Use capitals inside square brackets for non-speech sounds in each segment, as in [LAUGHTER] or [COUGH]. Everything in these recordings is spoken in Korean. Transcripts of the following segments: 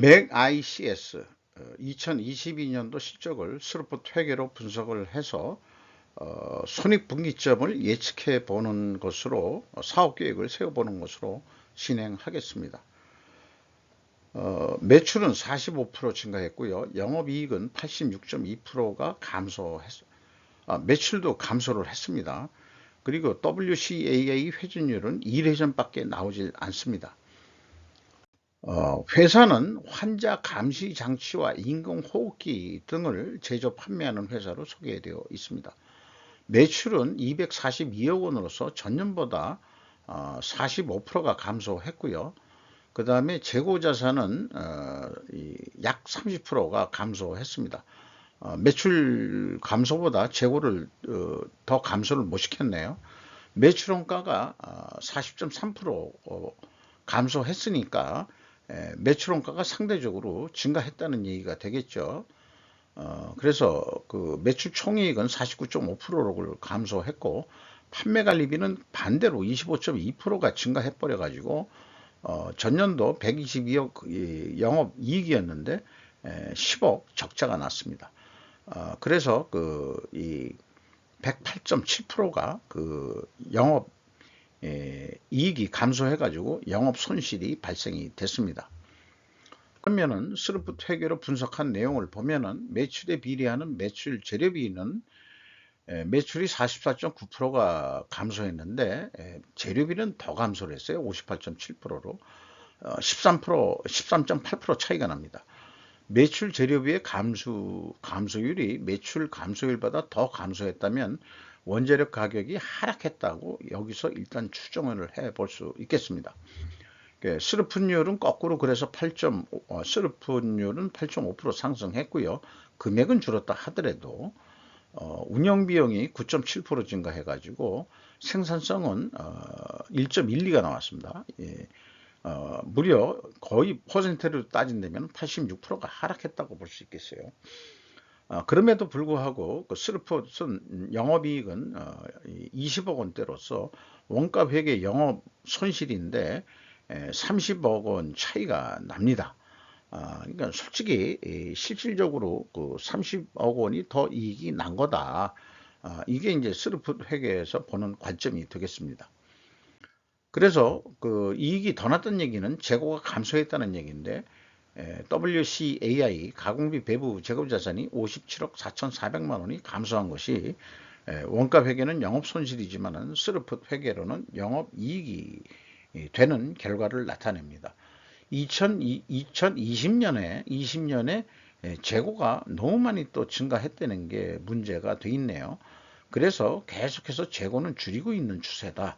맥 ICS 2022년도 실적을 스루풋 회계로 분석을 해서 어, 손익분기점을 예측해 보는 것으로 사업 계획을 세워보는 것으로 진행하겠습니다. 어, 매출은 45% 증가했고요. 영업이익은 86.2%가 감소했, 아, 매출도 감소를 했습니다. 그리고 WCAA 회전율은 1회전밖에 나오질 않습니다. 어, 회사는 환자 감시 장치와 인공호흡기 등을 제조 판매하는 회사로 소개되어 있습니다. 매출은 242억 원으로서 전년보다 어, 45%가 감소했고요. 그 다음에 재고자산은 어, 약 30%가 감소했습니다. 어, 매출 감소보다 재고를 어, 더 감소를 못 시켰네요. 매출원가가 40.3% 어, 감소했으니까 매출 원가가 상대적으로 증가했다는 얘기가 되겠죠. 어, 그래서 그 매출 총이익은 49.5%를 감소했고 판매 관리비는 반대로 25.2%가 증가해 버려 가지고 어, 전년도 122억 영업 이익이었는데 10억 적자가 났습니다. 어, 그래서 그 이 108.7%가 그 영업 예, 이익이 감소해가지고 영업 손실이 발생이 됐습니다. 그러면은 스루풋 회계로 분석한 내용을 보면은 매출에 비례하는 매출 재료비는 예, 매출이 44.9%가 감소했는데 예, 재료비는 더 감소를 했어요. 58.7%로 13% 13.8% 차이가 납니다. 매출 재료비의 감소 감소율이 매출 감소율보다 더 감소했다면 원재료 가격이 하락했다고 여기서 일단 추정을 해 볼 수 있겠습니다. 그 스르픈율은 거꾸로 그래서 8.5, 어, 스르픈율은 8.5% 상승했고요. 금액은 줄었다 하더라도 어, 운영 비용이 9.7% 증가해 가지고 생산성은 어, 1.12가 나왔습니다. 예. 어, 무려 거의 퍼센트로 따진다면 86%가 하락했다고 볼 수 있겠어요. 어, 그럼에도 불구하고 그 스루폿은 영업이익은 어, 20억 원대로서 원가 회계 영업 손실인데 에, 30억 원 차이가 납니다. 아, 그러니까 솔직히 이, 실질적으로 그 30억 원이 더 이익이 난 거다. 아, 이게 이제 스루폿 회계에서 보는 관점이 되겠습니다. 그래서 그 이익이 더 났던 얘기는 재고가 감소했다는 얘기인데 WCAI 가공비 배부 재고자산이 57억 4,400만 원이 감소한 것이 원가 회계는 영업 손실이지만은 스루풋 회계로는 영업 이익이 되는 결과를 나타냅니다. 2020년에 20년에 재고가 너무 많이 또 증가했다는 게 문제가 돼 있네요. 그래서 계속해서 재고는 줄이고 있는 추세다.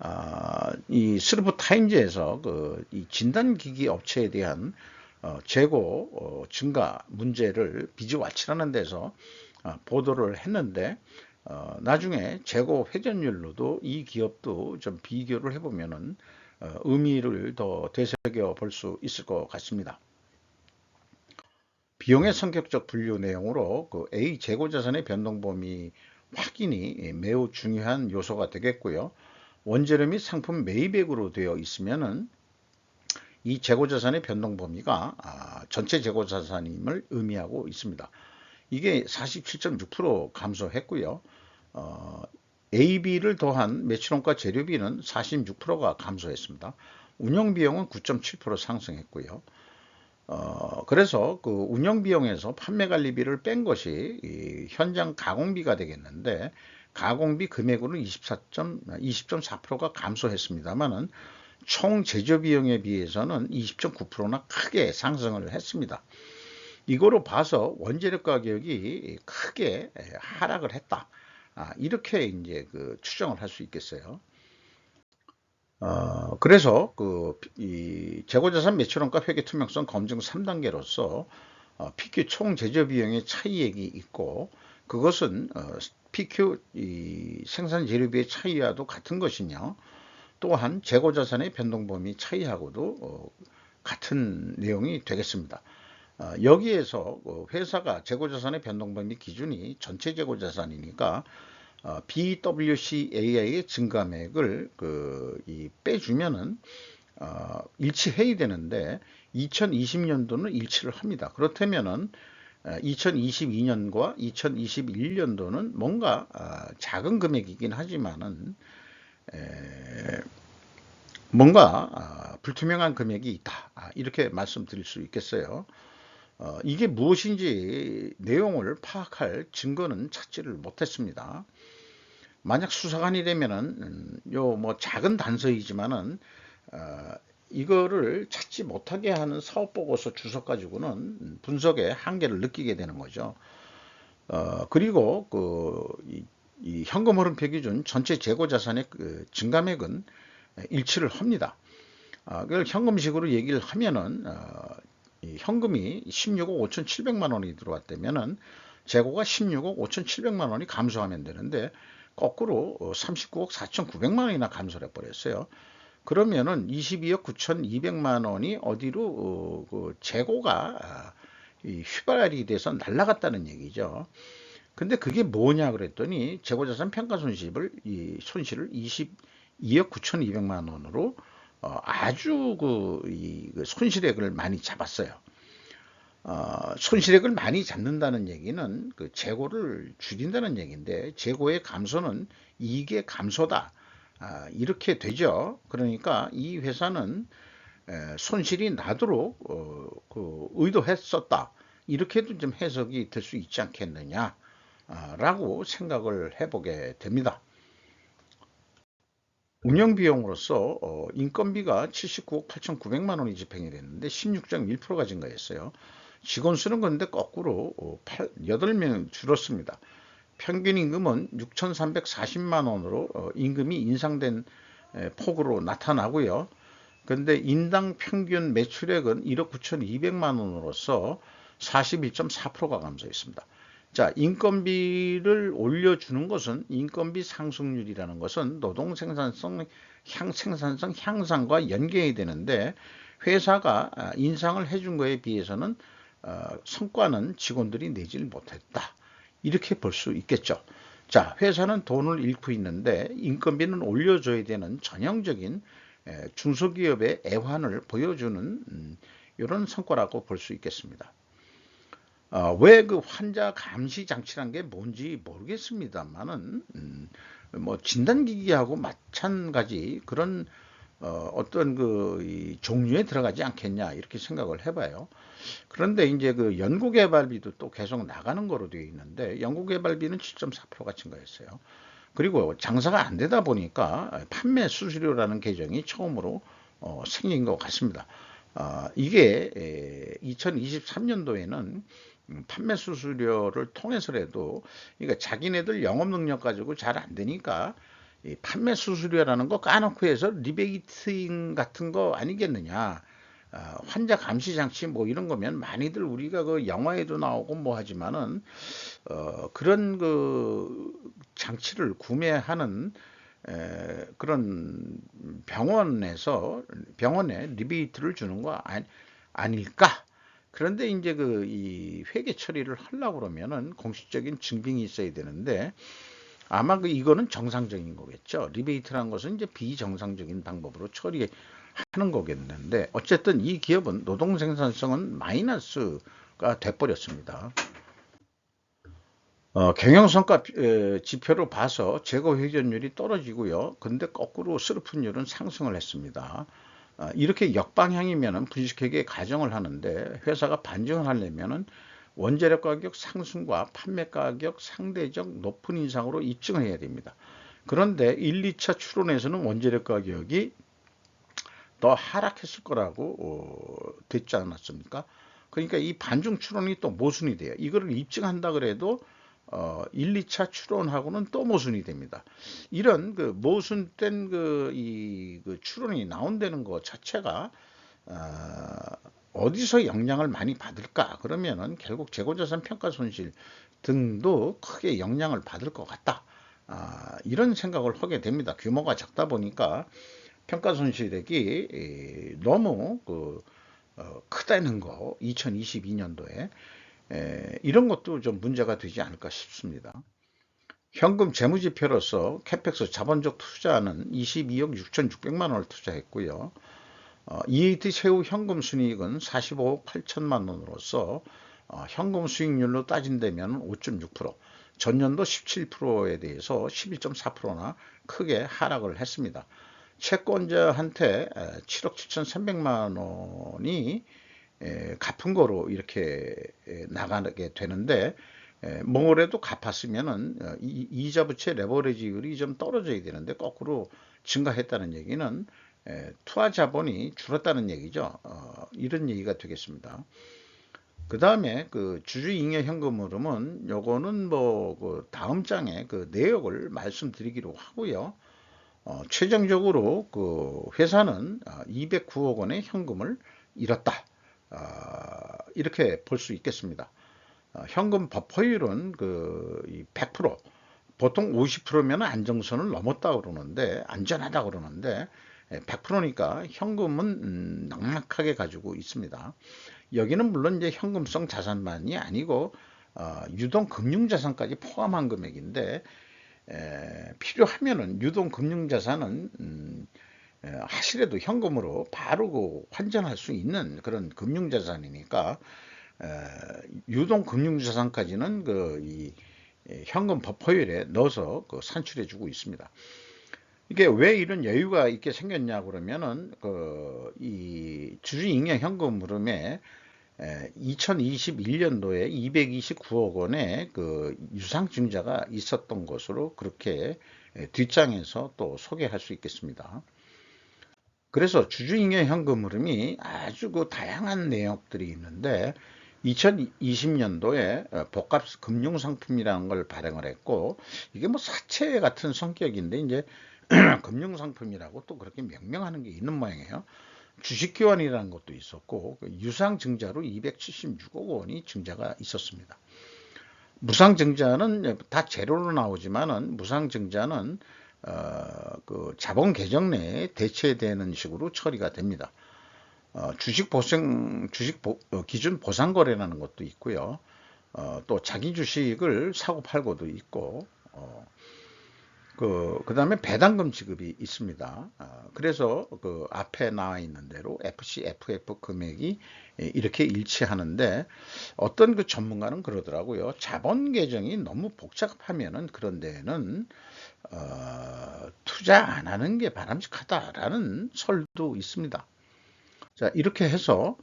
아, 이 스루프 타임즈에서 그 이 진단기기 업체에 대한 어, 재고 어, 증가 문제를 비지와치라는 데서 어, 보도를 했는데 어, 나중에 재고 회전율로도 이 기업도 좀 비교를 해보면은 어, 의미를 더 되새겨 볼 수 있을 것 같습니다. 비용의 성격적 분류 내용으로 그 A 재고 자산의 변동 범위 확인이 매우 중요한 요소가 되겠고요. 원재료 및 상품 매입액으로 되어 있으면은 이 재고자산의 변동 범위가 아, 전체 재고자산임을 의미하고 있습니다. 이게 47.6% 감소했고요. 어, AB를 더한 매출원가 재료비는 46%가 감소했습니다. 운영비용은 9.7% 상승했고요. 어, 그래서 그 운영비용에서 판매관리비를 뺀 것이 현장 가공비가 되겠는데 가공비 금액으로는 24. 20.4%가 감소했습니다만은 총 제조 비용에 비해서는 20.9%나 크게 상승을 했습니다. 이거로 봐서 원재료 가격이 크게 하락을 했다. 아, 이렇게 이제 그 추정을 할 수 있겠어요. 어, 그래서 그 이 재고자산 매출원가 회계 투명성 검증 3단계로서 어, PQ 총 제조 비용의 차이액이 있고 그것은 어, PQ 이 생산 재료비의 차이와도 같은 것이며 또한 재고자산의 변동범위 차이하고도 어, 같은 내용이 되겠습니다. 어, 여기에서 어, 회사가 재고자산의 변동범위 기준이 전체 재고자산이니까 BWCA의 증감액을 그, 이 빼주면은 어, 일치해야 되는데 2020년도는 일치를 합니다. 그렇다면은 2022년과 2021년도는 뭔가 아, 작은 금액이긴 하지만은 뭔가 아, 불투명한 금액이 있다 아, 이렇게 말씀드릴 수 있겠어요. 어, 이게 무엇인지 내용을 파악할 증거는 찾지를 못했습니다. 만약 수사관이 되면은 음, 요뭐 작은 단서이지만은 어, 이거를 찾지 못하게 하는 사업 보고서 주석 가지고는 분석의 한계를 느끼게 되는 거죠. 어, 그리고 그, 이, 이 현금 흐름표 기준 전체 재고 자산의 그 증감액은 일치를 합니다. 어, 그걸 현금식으로 얘기를 하면은, 어, 이 현금이 16억 5,700만 원이 들어왔다면은 재고가 16억 5,700만 원이 감소하면 되는데 거꾸로 39억 4,900만 원이나 감소를 해버렸어요. 그러면은 22억 9,200만 원이 어디로 어, 그 재고가 아, 이 휘발이 돼서 날라갔다는 얘기죠. 근데 그게 뭐냐 그랬더니 재고자산 평가 손실을 이 손실을 22억 9,200만 원으로 어, 아주 그, 이, 그 손실액을 많이 잡았어요. 어, 손실액을 많이 잡는다는 얘기는 그 재고를 줄인다는 얘기인데 재고의 감소는 이익의 감소다. 아, 이렇게 되죠. 그러니까 이 회사는 에, 손실이 나도록 어, 그 의도했었다. 이렇게도 좀 해석이 될 수 있지 않겠느냐 아, 라고 생각을 해보게 됩니다. 운영비용으로서 어, 인건비가 79억 8,900만 원이 집행이 됐는데 16.1%가 증가했어요. 직원 수는 그런데 거꾸로 어, 8, 8명 줄었습니다. 평균 임금은 6,340만 원으로 어, 임금이 인상된 폭으로 나타나고요. 근데 인당 평균 매출액은 1억 9,200만 원으로서 41.4%가 감소했습니다. 자, 인건비를 올려주는 것은 인건비 상승률이라는 것은 노동 생산성 향 생산성 향상과 연계해야 되는데 회사가 아, 인상을 해준 것에 비해서는 어, 성과는 직원들이 내질 못했다. 이렇게 볼 수 있겠죠. 자, 회사는 돈을 잃고 있는데 인건비는 올려줘야 되는 전형적인 중소기업의 애환을 보여주는 이런 음, 성과라고 볼 수 있겠습니다. 어, 왜그 환자 감시 장치란 게 뭔지 모르겠습니다만은 음, 뭐 진단 기기하고 마찬가지 그런 어, 어떤 그 종류에 들어가지 않겠냐 이렇게 생각을 해봐요. 그런데 이제 그 연구개발비도 또 계속 나가는 거로 되어 있는데 연구개발비는 7.4%가 증가했어요. 그리고 장사가 안 되다 보니까 판매 수수료라는 계정이 처음으로 어, 생긴 것 같습니다. 어, 이게 2023년도에는 음, 판매 수수료를 통해서라도 그러니까 자기네들 영업 능력 가지고 잘 안 되니까 이 판매 수수료라는 거 까놓고 해서 리베이팅 같은 거 아니겠느냐. 어, 환자 감시 장치 뭐 이런 거면 많이들 우리가 그 영화에도 나오고 뭐 하지만은 어, 그런 그 장치를 구매하는 에, 그런 병원에서 병원에 리베이트를 주는 거 아니, 아닐까? 그런데 이제 그 이 회계 처리를 하려고 그러면은 공식적인 증빙이 있어야 되는데 아마 그 이거는 정상적인 거겠죠. 리베이트라는 것은 이제 비정상적인 방법으로 처리하는 거겠는데 어쨌든 이 기업은 노동 생산성은 마이너스가 돼버렸습니다. 어, 경영성과 지표로 봐서 재고 회전율이 떨어지고요. 근데 거꾸로 스르픈율은 상승을 했습니다. 어, 이렇게 역방향이면 분식회계 가정을 하는데 회사가 반증을 하려면 원재료 가격 상승과 판매 가격 상대적 높은 인상으로 입증을 해야 됩니다. 그런데 1, 2차 추론에서는 원재료 가격이 더 하락했을 거라고 어, 됐지 않았습니까? 그러니까 이 반중 추론이 또 모순이 돼요. 이거를 입증한다 그래도 어, 1, 2차 추론하고는 또 모순이 됩니다. 이런 그 모순된 그, 이, 그 추론이 나온다는 것 자체가, 어, 어디서 영향을 많이 받을까? 그러면은 결국 재고자산 평가 손실 등도 크게 영향을 받을 것 같다. 아, 이런 생각을 하게 됩니다. 규모가 작다 보니까 평가 손실액이 너무 그, 어, 크다는 거 2022년도에 에, 이런 것도 좀 문제가 되지 않을까 싶습니다. 현금 재무지표로서 캐펙스 자본적 투자는 22억 6,600만 원을 투자했고요. 어, EAT 세후 현금 순이익은 45억 8천만 원으로서 어, 현금 수익률로 따진다면 5.6%, 전년도 17%에 대해서 11.4%나 크게 하락을 했습니다. 채권자한테 7억 7,300만 원이 에, 갚은 거로 이렇게 에, 나가게 되는데 에, 뭐래도 갚았으면은 어, 이, 이자 부채 레버리지율이 좀 떨어져야 되는데 거꾸로 증가했다는 얘기는 에, 투하 자본이 줄었다는 얘기죠. 어, 이런 얘기가 되겠습니다. 그 다음에 그 주주잉여 현금 흐름은 요거는 뭐 그 다음 장에 그 내역을 말씀드리기로 하고요. 어, 최종적으로 그 회사는 209억 원의 현금을 잃었다. 어, 이렇게 볼 수 있겠습니다. 어, 현금 버퍼율은 그 100% 보통 50%면 안정선을 넘었다 그러는데 안전하다 그러는데 100%니까 현금은 음, 넉넉하게 가지고 있습니다. 여기는 물론 이제 현금성 자산만이 아니고 어, 유동 금융자산까지 포함한 금액인데 에, 필요하면은 유동 금융자산은 음, 에, 하시래도 현금으로 바로 그 환전할 수 있는 그런 금융자산이니까 에, 유동 금융자산까지는 그 이 현금 버퍼율에 넣어서 그 산출해 주고 있습니다. 이게 왜 이런 여유가 있게 생겼냐 그러면은 그 이 주주잉여 현금 흐름에 2021년도에 229억 원의 그 유상증자가 있었던 것으로 그렇게 뒷장에서 또 소개할 수 있겠습니다. 그래서 주주잉여 현금 흐름이 아주 그 다양한 내역들이 있는데 2020년도에 복합 금융상품이라는 걸 발행을 했고 이게 뭐 사채 같은 성격인데 이제 [CLEARS THROAT] 금융상품이라고 또 그렇게 명명하는 게 있는 모양이에요. 주식교환이라는 것도 있었고 그 유상증자로 276억 원이 증자가 있었습니다. 무상증자는 다 제로로 나오지만은 무상증자는 어, 그 자본 계정 내에 대체되는 식으로 처리가 됩니다. 어, 주식 보상 주식 보, 어, 기준 보상 거래라는 것도 있고요. 어, 또 자기 주식을 사고 팔고도 있고 어, 그, 그 다음에 배당금 지급이 있습니다. 어, 그래서 그 앞에 나와 있는 대로 FC, FF 금액이 이렇게 일치하는데 어떤 그 전문가는 그러더라고요. 자본 계정이 너무 복잡하면은 그런 데는 어, 투자 안 하는 게 바람직하다라는 설도 있습니다. 자, 이렇게 해서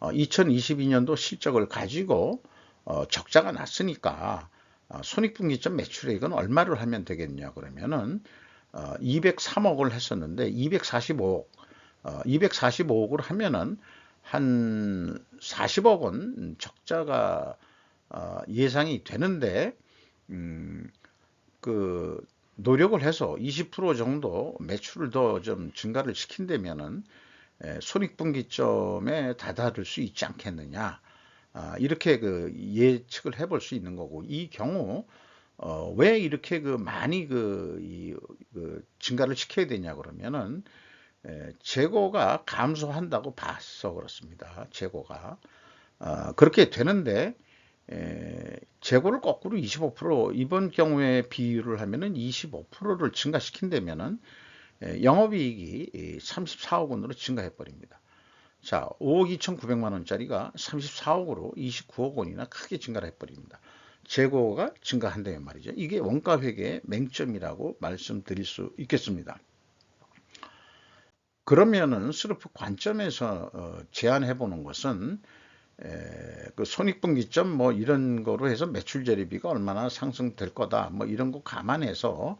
2022년도 어, 실적을 가지고 어, 적자가 났으니까 어, 손익분기점 매출액은 얼마를 하면 되겠냐 그러면은 203억을 했었는데 245억 245억을 하면은 한 40억은 적자가 예상이 되는데 음, 그 노력을 해서 20% 정도 매출을 더 좀 증가를 시킨다면은 손익분기점에 다다를 수 있지 않겠느냐. 아, 이렇게 그 예측을 해볼 수 있는 거고 이 경우 어, 왜 이렇게 그 많이 그, 이, 그 증가를 시켜야 되냐 그러면은 에, 재고가 감소한다고 봐서 그렇습니다. 재고가 어, 그렇게 되는데 에, 재고를 거꾸로 25% 이번 경우에 비율을 하면은 25%를 증가시킨다면은 영업이익이 34억 원으로 증가해 버립니다. 자, 5억 2,900만 원짜리가 34억으로 29억 원이나 크게 증가를 해 버립니다. 재고가 증가한다는 말이죠. 이게 원가 회계의 맹점이라고 말씀드릴 수 있겠습니다. 그러면은 스루프 관점에서 어, 제안해 보는 것은 에, 그 손익분기점 뭐 이런 거로 해서 매출 재료비가 얼마나 상승될 거다. 뭐 이런 거 감안해서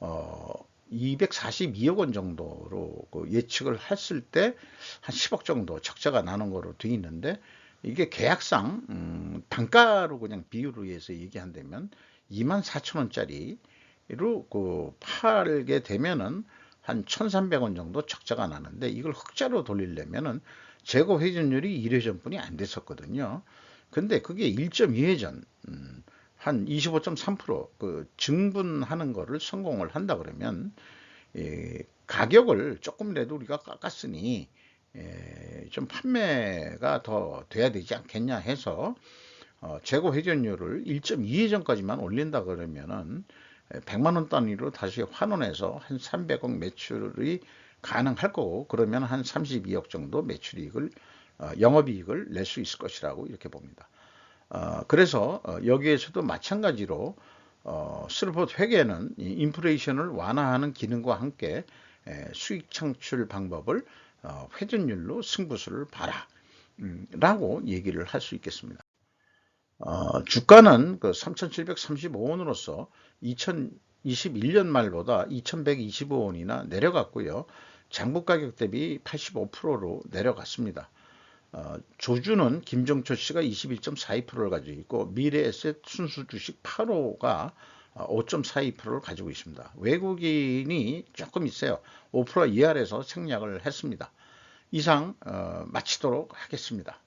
어, 242억 원 정도로 그 예측을 했을 때 한 10억 정도 적자가 나는 거로 되어 있는데 이게 계약상 음, 단가로 그냥 비율로 해서 얘기한다면 2만 4천 원짜리로 그 팔게 되면은 한 1,300원 정도 적자가 나는데 이걸 흑자로 돌리려면은 재고 회전율이 1회전뿐이 안 됐었거든요. 근데 그게 1.2회전 음, 한 25.3%그 증분하는 거를 성공을 한다 그러면 예, 가격을 조금이라도 우리가 깎았으니 예, 좀 판매가 더 돼야 되지 않겠냐 해서 어, 재고 회전율을 1.2회전까지만 올린다 그러면은 100만 원 단위로 다시 환원해서 한 300억 매출이 가능할 거고 그러면 한 32억 정도 매출이익을 어, 영업이익을 낼 수 있을 것이라고 이렇게 봅니다. 어, 그래서 어, 여기에서도 마찬가지로 어, 스루포트 회계는 이 인플레이션을 완화하는 기능과 함께 에, 수익 창출 방법을 어, 회전율로 승부수를 봐라 음, 라고 얘기를 할 수 있겠습니다. 어, 주가는 그 3,735원으로서 2021년 말보다 2,125원이나 내려갔고요. 장부 가격 대비 85%로 내려갔습니다. 어, 조주는 김정초 씨가 21.42%를 가지고 있고 미래에셋 순수 주식 8호가 5.42%를 가지고 있습니다. 외국인이 조금 있어요. 5% 이하에서 생략을 했습니다. 이상 어, 마치도록 하겠습니다.